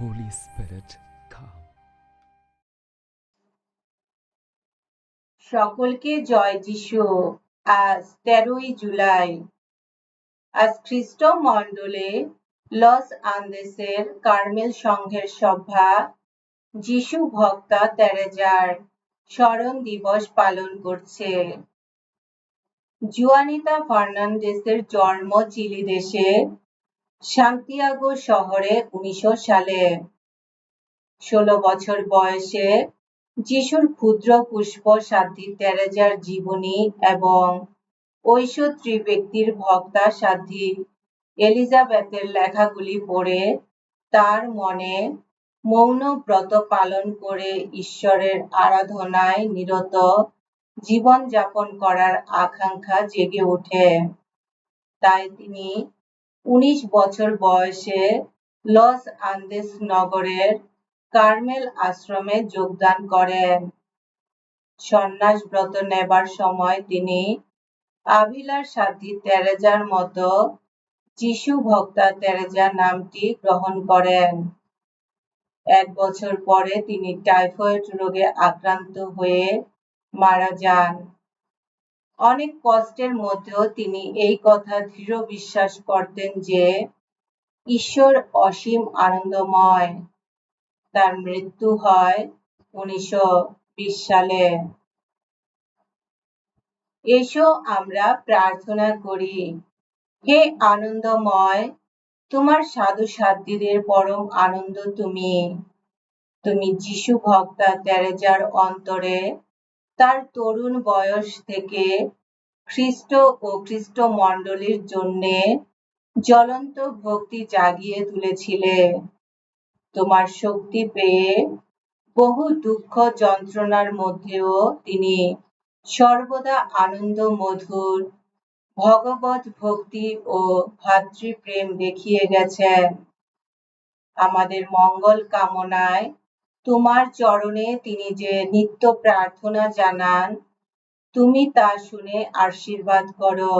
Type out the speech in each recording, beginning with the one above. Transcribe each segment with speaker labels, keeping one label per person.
Speaker 1: Holy Spirit, come.
Speaker 2: সকলকে জয় যিশু। আজ তেরোই জুলাই। আজ খ্রিস্ট মণ্ডলে লস আন্দেসের কার্মেল সংঘের সভা যিশু ভক্তা তেরেজার স্মরণ দিবস পালন করছে। জুয়ানিতা ফার্নান্দেসের জন্ম চিলি দেশে সান্তিয়াগো শহরে উনিশশো সালে ষোলো বছর বয়সে যিশুর ক্ষুদ্র পুষ্প সাধ্যী তেরেজার জীবনী এবং ঐশ ব্যক্তির ভক্তা সাধ্যী এলিজাবেথের লেখাগুলি পড়ে তার মনে মৌন ব্রত পালন করে ঈশ্বরের আরাধনায় নিরত জীবন যাপন করার আকাঙ্ক্ষা জেগে ওঠে। তাই তিনি উনিশ বছর বয়সে লস আন্দেস নগরের কার্মেল আশ্রমে যোগদান করেন। সন্ন্যাস ব্রত নেবার সময় তিনি আভিলার সাথী তেরেজার মতো যিশু ভক্তা তেরেজা নামটি গ্রহণ করেন। এক বছর পরে তিনি টাইফয়েড রোগে আক্রান্ত হয়ে মারা যান। অনেক কষ্টের মধ্যেও তিনি এই কথা দৃঢ় বিশ্বাস করতেন যে ঈশ্বর অসীম আনন্দময়। তার মৃত্যু হয় উনিশশো সালে। এসো আমরা প্রার্থনা করি, হে আনন্দময়, তোমার সাধু সাধ্যীদের পরম আনন্দ তুমি। তুমি যিশু ভক্তা তেরেজার অন্তরে তার তরুণ বয়স থেকে খ্রিস্ট ও খ্রিস্ট মণ্ডলীর জন্যে জ্বলন্ত ভক্তি জাগিয়ে তুলেছিলে। তোমার শক্তি পেয়ে বহু দুঃখ যন্ত্রণার মধ্যেও তিনি সর্বদা আনন্দ, মধুর, ভগবত ভক্তি ও ভাতৃপ্রেম দেখিয়ে গেছেন। আমাদের মঙ্গল কামনায় তোমার চরণে তিনি যে নিত্য প্রার্থনা জানান, তুমি তা শুনে আশীর্বাদ করো।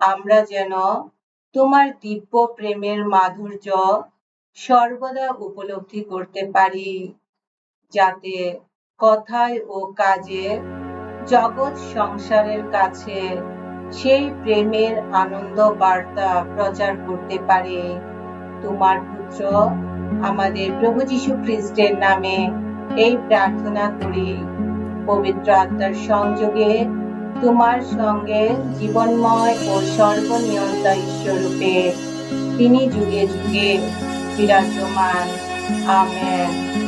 Speaker 2: আমরা যেন তোমার দিব্য প্রেমের মাধুর্য সর্বদা উপলব্ধি করতে পারি, যাতে কথায় ও কাজে জগৎ সংসারের কাছে সেই প্রেমের আনন্দ বার্তা প্রচার করতে পারে। তোমার পুত্র আমাদের প্রভু যীশু খ্রিস্টের নামে এই প্রার্থনা করি। পবিত্র আত্মার সংযোগে তোমার সঙ্গে জীবনময় ও সর্বনিয়ন্তা ঈশ্বরূপে তিনি যুগে যুগে বিরাজমান। আমেন।